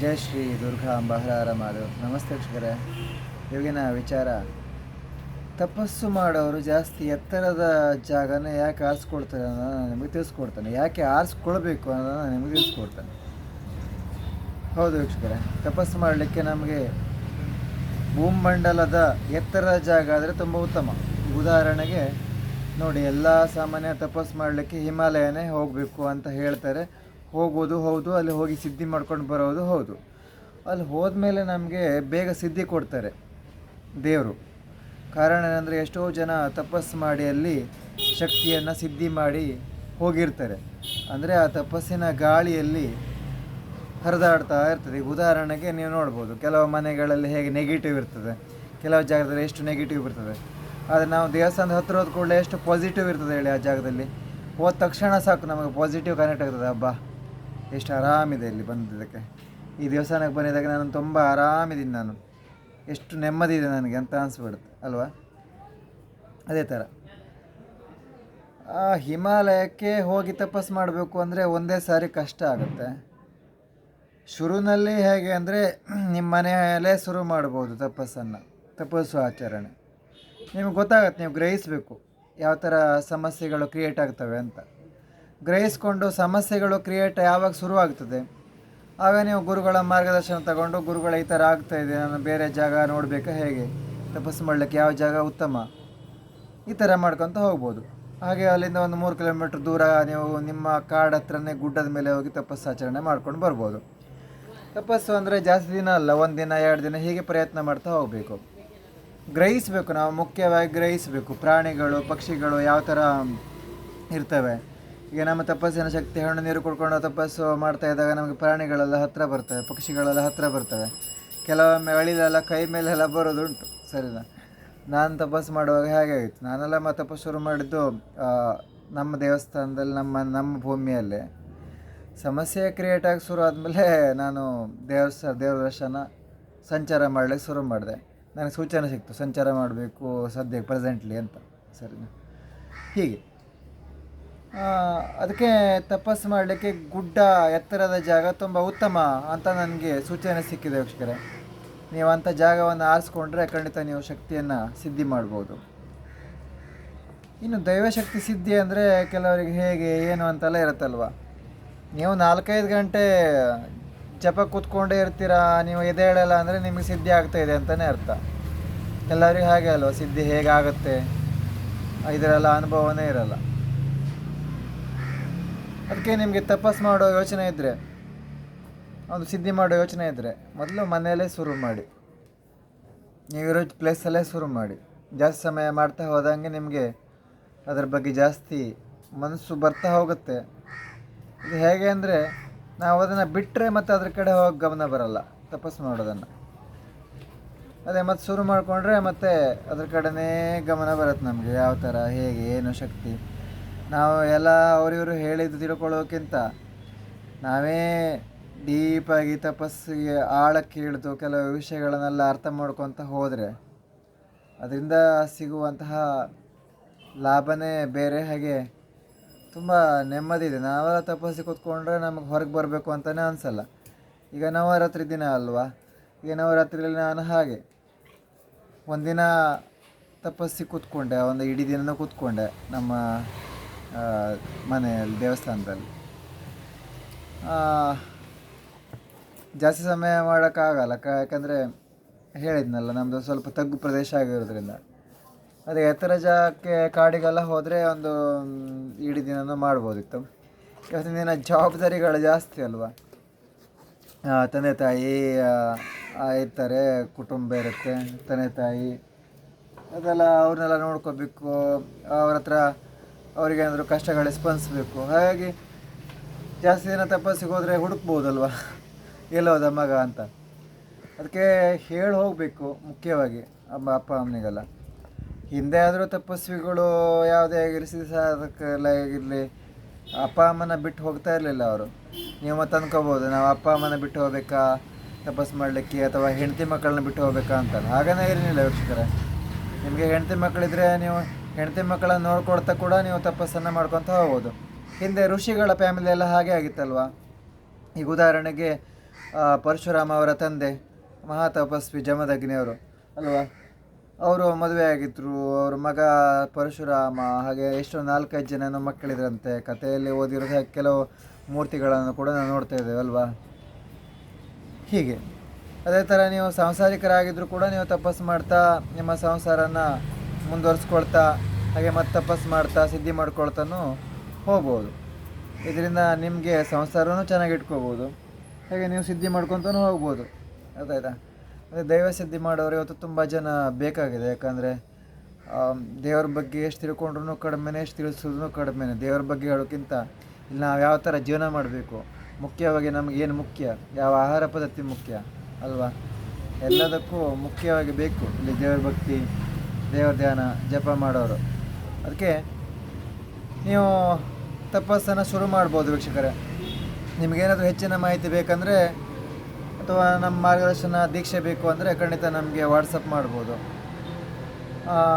ಜೈ ಶ್ರೀ ದುರ್ಗಾ ಹರಹರ ಮಾಧವ್ ನಮಸ್ತೆ ವೀಕ್ಷಕರೇ. ಇವಾಗಿನ ವಿಚಾರ. ತಪಸ್ಸು ಮಾಡೋರು ಜಾಸ್ತಿ ಎತ್ತರದ ಜಾಗನ ಯಾಕೆ ಆರಿಸ್ಕೊಳ್ತಾರೆ ಅನ್ನೋದನ್ನು ನಾನು ನಿಮಗೆ ತಿಳಿಸ್ಕೊಡ್ತಾನೆ. ಯಾಕೆ ಆರಿಸ್ಕೊಳ್ಬೇಕು ಅನ್ನೋದನ್ನ ನಾನು ನಿಮಗೆ ತಿಳಿಸ್ಕೊಡ್ತಾನೆ. ಹೌದು ವೀಕ್ಷಕರೇ. ತಪಸ್ಸು ಮಾಡಲಿಕ್ಕೆ ನಮಗೆ ಭೂಮಂಡಲದ ಎತ್ತರದ ಜಾಗ ಆದರೆ ತುಂಬ ಉತ್ತಮ. ಉದಾಹರಣೆಗೆ ನೋಡಿ, ಎಲ್ಲ ಸಾಮಾನ್ಯ ತಪಸ್ಸು ಮಾಡಲಿಕ್ಕೆ ಹಿಮಾಲಯನೇ ಹೋಗಬೇಕು ಅಂತ ಹೇಳ್ತಾರೆ. ಹೋಗೋದು ಹೌದು, ಅಲ್ಲಿ ಹೋಗಿ ಸಿದ್ಧಿ ಮಾಡ್ಕೊಂಡು ಬರೋದು, ಹೌದು. ಅಲ್ಲಿ ಹೋದ್ಮೇಲೆ ನಮಗೆ ಬೇಗ ಸಿದ್ಧಿ ಕೊಡ್ತಾರೆ ದೇವರು. ಕಾರಣ ಏನಂದರೆ ಎಷ್ಟೋ ಜನ ತಪಸ್ಸು ಮಾಡಿ ಅಲ್ಲಿ ಶಕ್ತಿಯನ್ನು ಸಿದ್ಧಿ ಮಾಡಿ ಹೋಗಿರ್ತಾರೆ. ಅಂದರೆ ಆ ತಪಸ್ಸಿನ ಗಾಳಿಯಲ್ಲಿ ಹರಿದಾಡ್ತಾ ಇರ್ತದೆ. ಉದಾಹರಣೆಗೆ ನೀವು ನೋಡ್ಬೋದು, ಕೆಲವು ಮನೆಗಳಲ್ಲಿ ಹೇಗೆ ನೆಗೆಟಿವ್ ಇರ್ತದೆ. ಕೆಲವು ಜಾಗದಲ್ಲಿ ಎಷ್ಟು ನೆಗೆಟಿವ್ ಇರ್ತದೆ. ಆದರೆ ನಾವು ದೇವಸ್ಥಾನದ ಹತ್ತಿರ ಹೋದ ಕೂಡಲೇ ಎಷ್ಟು ಪಾಸಿಟಿವ್ ಇರ್ತದೆ ಹೇಳಿ ಆ ಜಾಗದಲ್ಲಿ. ಹೋದ ತಕ್ಷಣ ಸಾಕು ನಮಗೆ ಪಾಸಿಟಿವ್ ಕನೆಕ್ಟ್ ಆಗ್ತದೆ ಹಬ್ಬ ಎಷ್ಟು ಆರಾಮಿದೆ ಇಲ್ಲಿ ಬಂದಿದ್ದಕ್ಕೆ. ಈ ದೇವಸ್ಥಾನಕ್ಕೆ ಬಂದಿದ್ದಾಗ ನಾನು ತುಂಬ ಆರಾಮಿದ್ದೀನಿ ನಾನು. ಎಷ್ಟು ನೆಮ್ಮದಿ ಇದೆ ನನಗೆ ಅಂತ ಅನಿಸ್ಬಿಡುತ್ತೆ, ಅಲ್ವಾ? ಅದೇ ಥರ. ಆ ಹಿಮಾಲಯಕ್ಕೆ ಹೋಗಿ ತಪಸ್ಸು ಮಾಡಬೇಕು ಅಂದರೆ ಒಂದೇ ಸಾರಿ ಕಷ್ಟ ಆಗುತ್ತೆ. ಶುರುನಲ್ಲಿ ಹೇಗೆ ಅಂದರೆ ನಿಮ್ಮ ಮನೆಯಲ್ಲೇ ಶುರು ಮಾಡ್ಬೋದು ತಪಸ್ಸನ್ನು, ತಪಸ್ಸು ಆಚರಣೆ. ನಿಮಗೆ ಗೊತ್ತಾಗತ್ತೆ, ನೀವು ಗ್ರಹಿಸಬೇಕು ಯಾವ ಥರ ಸಮಸ್ಯೆಗಳು ಕ್ರಿಯೇಟ್ ಆಗ್ತವೆ ಅಂತ. ಗ್ರಹಿಸ್ಕೊಂಡು ಸಮಸ್ಯೆಗಳು ಕ್ರಿಯೇಟ್ ಯಾವಾಗ ಶುರುವಾಗ್ತದೆ, ಆಗ ನೀವು ಗುರುಗಳ ಮಾರ್ಗದರ್ಶನ ತಗೊಂಡು ಗುರುಗಳ ಈ ಥರ ಆಗ್ತಾ ಇದೆ ನಾನು ಬೇರೆ ಜಾಗ ನೋಡಬೇಕಾ ಹೇಗೆ? ತಪಸ್ಸು ಮಾಡಲಿಕ್ಕೆ ಯಾವ ಜಾಗ ಉತ್ತಮ? ಈ ಥರ ಮಾಡ್ಕೊತ ಹೋಗ್ಬೋದು. ಹಾಗೆ ಅಲ್ಲಿಂದ ಒಂದು ಮೂರು ಕಿಲೋಮೀಟ್ರ್ ದೂರ ನೀವು ನಿಮ್ಮ ಕಾಡ ಹತ್ರನೇ ಗುಡ್ಡದ ಮೇಲೆ ಹೋಗಿ ತಪಸ್ಸು ಆಚರಣೆ ಮಾಡ್ಕೊಂಡು ಬರ್ಬೋದು. ತಪಸ್ಸು ಅಂದರೆ ಜಾಸ್ತಿ ದಿನ ಅಲ್ಲ, ಒಂದು ದಿನ, ಎರಡು ದಿನ ಹೀಗೆ ಪ್ರಯತ್ನ ಮಾಡ್ತಾ ಹೋಗಬೇಕು. ಗ್ರಹಿಸಬೇಕು ನಾವು, ಮುಖ್ಯವಾಗಿ ಗ್ರಹಿಸಬೇಕು. ಪ್ರಾಣಿಗಳು, ಪಕ್ಷಿಗಳು ಯಾವ ಥರ ಇರ್ತವೆ? ಈಗ ನಮ್ಮ ತಪಸ್ಸಿನ ಶಕ್ತಿ ಹಣ್ಣು ನೀರು ಕುಡ್ಕೊಂಡು ತಪಸ್ಸು ಮಾಡ್ತಾ ಇದ್ದಾಗ ನಮಗೆ ಪ್ರಾಣಿಗಳೆಲ್ಲ ಹತ್ತಿರ ಬರ್ತವೆ, ಪಕ್ಷಿಗಳೆಲ್ಲ ಹತ್ತಿರ ಬರ್ತವೆ. ಕೆಲವೊಮ್ಮೆ ಅಳಿಲೆಲ್ಲ ಕೈ ಮೇಲೆಲ್ಲ ಬರೋದುಂಟು ಸರಿನಾ? ನಾನು ತಪಸ್ಸು ಮಾಡುವಾಗ ಹೇಗೆ ಆಗಿತ್ತು ನಾನೆಲ್ಲ ಮತ್ತೆ ತಪಸ್ಸು ಶುರು ಮಾಡಿದ್ದು ನಮ್ಮ ದೇವಸ್ಥಾನದಲ್ಲಿ, ನಮ್ಮ ನಮ್ಮ ಭೂಮಿಯಲ್ಲೇ. ಸಮಸ್ಯೆ ಕ್ರಿಯೇಟ್ ಆಗಿ ಶುರು ಆದಮೇಲೆ ನಾನು ದೇವಸ್ಥಾನ ದೇವ್ರ ದರ್ಶನ ಸಂಚಾರ ಮಾಡಲಿಕ್ಕೆ ಶುರು ಮಾಡಿದೆ. ನನಗೆ ಸೂಚನೆ ಸಿಕ್ತು ಸಂಚಾರ ಮಾಡಬೇಕು ಸದ್ಯಕ್ಕೆ ಪ್ರೆಸೆಂಟ್ಲಿ ಅಂತ, ಸರಿನಾ? ಹೀಗೆ. ಅದಕ್ಕೆ ತಪಸ್ಸು ಮಾಡಲಿಕ್ಕೆ ಗುಡ್ಡ ಎತ್ತರದ ಜಾಗ ತುಂಬ ಉತ್ತಮ ಅಂತ ನನಗೆ ಸೂಚನೆ ಸಿಕ್ಕಿದೆ ವೀಕ್ಷಕರೇ. ನೀವು ಅಂಥ ಜಾಗವನ್ನು ಆರಿಸ್ಕೊಂಡ್ರೆ ಖಂಡಿತ ನೀವು ಶಕ್ತಿಯನ್ನು ಸಿದ್ಧಿ ಮಾಡ್ಬೋದು. ಇನ್ನು ದೈವಶಕ್ತಿ ಸಿದ್ಧಿ ಅಂದರೆ ಕೆಲವರಿಗೆ ಹೇಗೆ, ಏನು ಅಂತೆಲ್ಲ ಇರುತ್ತಲ್ವ? ನೀವು ನಾಲ್ಕೈದು ಗಂಟೆ ಜಪ ಕೂತ್ಕೊಂಡೇ ಇರ್ತೀರಾ, ನೀವು ಎದ್ದೇಳಲ್ಲ ಅಂದರೆ ನಿಮಗೆ ಸಿದ್ಧಿ ಆಗ್ತಾ ಇದೆ ಅಂತಲೇ ಅರ್ಥ. ಎಲ್ಲರಿಗೂ ಹಾಗೆ ಅಲ್ವ? ಸಿದ್ಧಿ ಹೇಗಾಗುತ್ತೆ? ಇದರೆಲ್ಲ ಅನುಭವನೇ ಇರಲ್ಲ. ಅದಕ್ಕೆ ನಿಮಗೆ ತಪಸ್ ಮಾಡೋ ಯೋಚನೆ ಇದ್ದರೆ ಒಂದು ಸಿದ್ಧಿ ಮಾಡೋ ಯೋಚನೆ ಇದ್ದರೆ ಮೊದಲು ಮನೆಯಲ್ಲೇ ಶುರು ಮಾಡಿ. ನೀವಿರೋ ಪ್ಲೇಸಲ್ಲೇ ಶುರು ಮಾಡಿ. ಜಾಸ್ತಿ ಸಮಯ ಮಾಡ್ತಾ ಹೋದಂಗೆ ನಿಮಗೆ ಅದರ ಬಗ್ಗೆ ಜಾಸ್ತಿ ಮನಸ್ಸು ಬರ್ತಾ ಹೋಗುತ್ತೆ. ಇದು ಹೇಗೆ ಅಂದರೆ, ನಾವು ಅದನ್ನು ಬಿಟ್ಟರೆ ಮತ್ತು ಅದ್ರ ಕಡೆ ಹೋಗಿ ಗಮನ ಬರಲ್ಲ ತಪಸ್ಸು ಮಾಡೋದನ್ನು. ಅದೇ ಮತ್ತು ಶುರು ಮಾಡಿಕೊಂಡ್ರೆ ಮತ್ತೆ ಅದ್ರ ಕಡೆನೇ ಗಮನ ಬರುತ್ತೆ ನಮಗೆ, ಯಾವ ಥರ ಹೇಗೆ, ಏನು ಶಕ್ತಿ. ನಾವು ಎಲ್ಲ ಅವರಿವರು ಹೇಳಿದ್ದು ತಿಳ್ಕೊಳ್ಳೋಕ್ಕಿಂತ ನಾವೇ ಡೀಪಾಗಿ ತಪಸ್ಸಿಗೆ ಆಳಕ್ಕೆ ಇಳಿದು ಕೆಲವು ವಿಷಯಗಳನ್ನೆಲ್ಲ ಅರ್ಥ ಮಾಡ್ಕೊತ ಹೋದರೆ ಅದರಿಂದ ಸಿಗುವಂತಹ ಲಾಭನೇ ಬೇರೆ ಹಾಗೆ ತುಂಬ ನೆಮ್ಮದಿ ಇದೆ ನಾವೆಲ್ಲ ತಪಸ್ಸಿ ಕೂತ್ಕೊಂಡ್ರೆ ನಮಗೆ ಹೊರಗೆ ಬರಬೇಕು ಅಂತಲೇ ಅನಿಸಲ್ಲ. ಈಗ ನವರಾತ್ರಿ ದಿನ ಅಲ್ವಾ? ಈಗ ನವರಾತ್ರಿಯಲ್ಲಿ ನಾನು ಹಾಗೆ ಒಂದಿನ ತಪಸ್ಸಿ ಕೂತ್ಕೊಂಡೆ, ಒಂದು ಇಡೀ ದಿನನೂ ಕೂತ್ಕೊಂಡೆ ನಮ್ಮ ಮನೆಯಲ್ಲಿ, ದೇವಸ್ಥಾನದಲ್ಲಿ. ಜಾಸ್ತಿ ಸಮಯ ಮಾಡೋಕ್ಕಾಗಲ್ಲ. ಕ, ಯಾಕಂದರೆ ಹೇಳಿದ್ನಲ್ಲ ನಮ್ಮದು ಸ್ವಲ್ಪ ತಗ್ಗು ಪ್ರದೇಶ ಆಗಿರೋದ್ರಿಂದ. ಅದೇ, ಎತ್ತರ ಜಾಗಕ್ಕೆ ಕಾಡಿಗೆಲ್ಲ ಹೋದರೆ ಒಂದು ಇಡೀ ದಿನನೂ ಮಾಡ್ಬೋದಿತ್ತು. ಇವತ್ತಿನ ದಿನ ಜವಾಬ್ದಾರಿಗಳು ಜಾಸ್ತಿ ಅಲ್ವಾ? ತಂದೆ ತಾಯಿ ಇರ್ತಾರೆ, ಕುಟುಂಬ ಇರುತ್ತೆ, ತಂದೆ ತಾಯಿ. ಅದೆಲ್ಲ ಅವ್ರನ್ನೆಲ್ಲ ನೋಡ್ಕೋಬೇಕು. ಅವ್ರ ಹತ್ರ ಅವ್ರಿಗೇನಾದರೂ ಕಷ್ಟಗಳು ಬೇಕು. ಹಾಗಾಗಿ ಜಾಸ್ತಿ ದಿನ ತಪಸ್ಸಿಗೆ ಹೋದರೆ ಹುಡುಕ್ಬೋದಲ್ವ? ಎಲ್ಲೋದ ಮಗ ಅಂತ. ಅದಕ್ಕೆ ಹೇಳಿ ಹೋಗಬೇಕು ಮುಖ್ಯವಾಗಿ ಅಮ್ಮ, ಅಪ್ಪ, ಅಮ್ಮನಿಗೆಲ್ಲ. ಹಿಂದೆ ಆದರೂ ತಪಸ್ವಿಗಳು ಯಾವುದೇ ಆಗಿರಲಿ ಸಾಧಕಲ್ಲ ಆಗಿರಲಿ, ಅಪ್ಪ, ಅಮ್ಮನ ಬಿಟ್ಟು ಹೋಗ್ತಾ ಇರಲಿಲ್ಲ ಅವರು. ನೀವು ಮತ್ತೆ ಅಂದ್ಕೋಬೋದು ನಾವು ಅಪ್ಪ, ಅಮ್ಮನ ಬಿಟ್ಟು ಹೋಗ್ಬೇಕಾ? ತಪಸ್ ಮಾಡಲಿಕ್ಕೆ ಅಥವಾ ಹೆಂಡತಿ ಮಕ್ಕಳನ್ನ ಬಿಟ್ಟು ಹೋಗ್ಬೇಕಾ ಅಂತ ಹಾಗೇ ಇರಲಿಲ್ಲ ವೀಕ್ಷಕರೇ. ನಿಮಗೆ ಹೆಂಡತಿ ಮಕ್ಕಳಿದ್ರೆ ನೀವು ಹೆಂಡತಿ ಮಕ್ಕಳನ್ನ ನೋಡ್ಕೊಳ್ತಾ ಕೂಡ ನೀವು ತಪಸ್ಸನ್ನು ಮಾಡ್ಕೊತ ಹೋಗ್ಬೋದು ಹಿಂದೆ ಋಷಿಗಳ ಫ್ಯಾಮಿಲಿ ಎಲ್ಲ ಹಾಗೆ ಆಗಿತ್ತಲ್ವ? ಈಗ ಉದಾಹರಣೆಗೆ ಪರಶುರಾಮ ಅವರ ತಂದೆ ಮಹಾ ತಪಸ್ವಿ ಜಮದಗ್ನಿಯವರು, ಅಲ್ವಾ? ಅವರು ಮದುವೆ ಆಗಿದ್ರು, ಅವ್ರ ಮಗ ಪರಶುರಾಮ, ಹಾಗೆ ಎಷ್ಟೋ ನಾಲ್ಕೈದು ಜನ ಮಕ್ಕಳಿದ್ರಂತೆ. ಕಥೆಯಲ್ಲಿ ಓದಿರೋದೆ ಕೆಲವು ಮೂರ್ತಿಗಳನ್ನು ಕೂಡ ನಾವು ನೋಡ್ತಾ ಇದ್ದೇವೆ, ಅಲ್ವಾ? ಹೀಗೆ. ಅದೇ ಥರ ನೀವು ಸಂಸಾರಿಕರಾಗಿದ್ದರೂ ಕೂಡ ನೀವು ತಪಸ್ಸು ಮಾಡ್ತಾ ನಿಮ್ಮ ಸಂಸಾರನ ಮುಂದುವರಿಸ್ಕೊಳ್ತಾ, ಹಾಗೆ ಮತ್ತೆ ತಪಸ್ಸು ಮಾಡ್ತಾ, ಸಿದ್ಧಿ ಮಾಡ್ಕೊಳ್ತಾನು ಹೋಗ್ಬೋದು. ಇದರಿಂದ ನಿಮಗೆ ಸಂಸಾರವೂ ಚೆನ್ನಾಗಿ ಇಟ್ಕೋಬೋದು. ಹಾಗೆ ನೀವು ಸಿದ್ಧಿ ಮಾಡ್ಕೊತಾನು ಹೋಗ್ಬೋದು. ಅದಾಯ್ತಾ ಅದೇ ದೈವ ಸಿದ್ಧಿ ಮಾಡೋರು ಇವತ್ತು ತುಂಬ ಜನ ಬೇಕಾಗಿದೆ. ಯಾಕಂದರೆ ದೇವ್ರ ಬಗ್ಗೆ ಎಷ್ಟು ತಿಳ್ಕೊಂಡ್ರೂ ಕಡಿಮೆನೇ, ಎಷ್ಟು ತಿಳಿಸೋದ್ರೂ ಕಡಿಮೆನೇ. ದೇವ್ರ ಬಗ್ಗೆ ಹೇಳೋಕ್ಕಿಂತ ಇಲ್ಲಿ ನಾವು ಯಾವ ಥರ ಜೀವನ ಮಾಡಬೇಕು? ಮುಖ್ಯವಾಗಿ ನಮಗೆ ಏನು ಮುಖ್ಯ? ಯಾವ ಆಹಾರ ಪದ್ಧತಿ ಮುಖ್ಯ? ಅಲ್ವಾ? ಎಲ್ಲದಕ್ಕೂ ಮುಖ್ಯವಾಗಿ ಬೇಕು ಇಲ್ಲಿ ದೇವ್ರ ಭಕ್ತಿ. ದೇವ್ರ ಧ್ಯಾನ ಜಪ ಮಾಡೋರು. ಅದಕ್ಕೆ ನೀವು ತಪಸ್ಸನ್ನು ಶುರು ಮಾಡ್ಬೋದು ವೀಕ್ಷಕರೇ. ನಿಮಗೇನಾದರೂ ಹೆಚ್ಚಿನ ಮಾಹಿತಿ ಬೇಕಂದರೆ ಅಥವಾ ನಮ್ಮ ಮಾರ್ಗದರ್ಶನ, ದೀಕ್ಷೆ ಬೇಕು ಅಂದರೆ ಖಂಡಿತ ನಮಗೆ ವಾಟ್ಸಪ್ ಮಾಡ್ಬೋದು.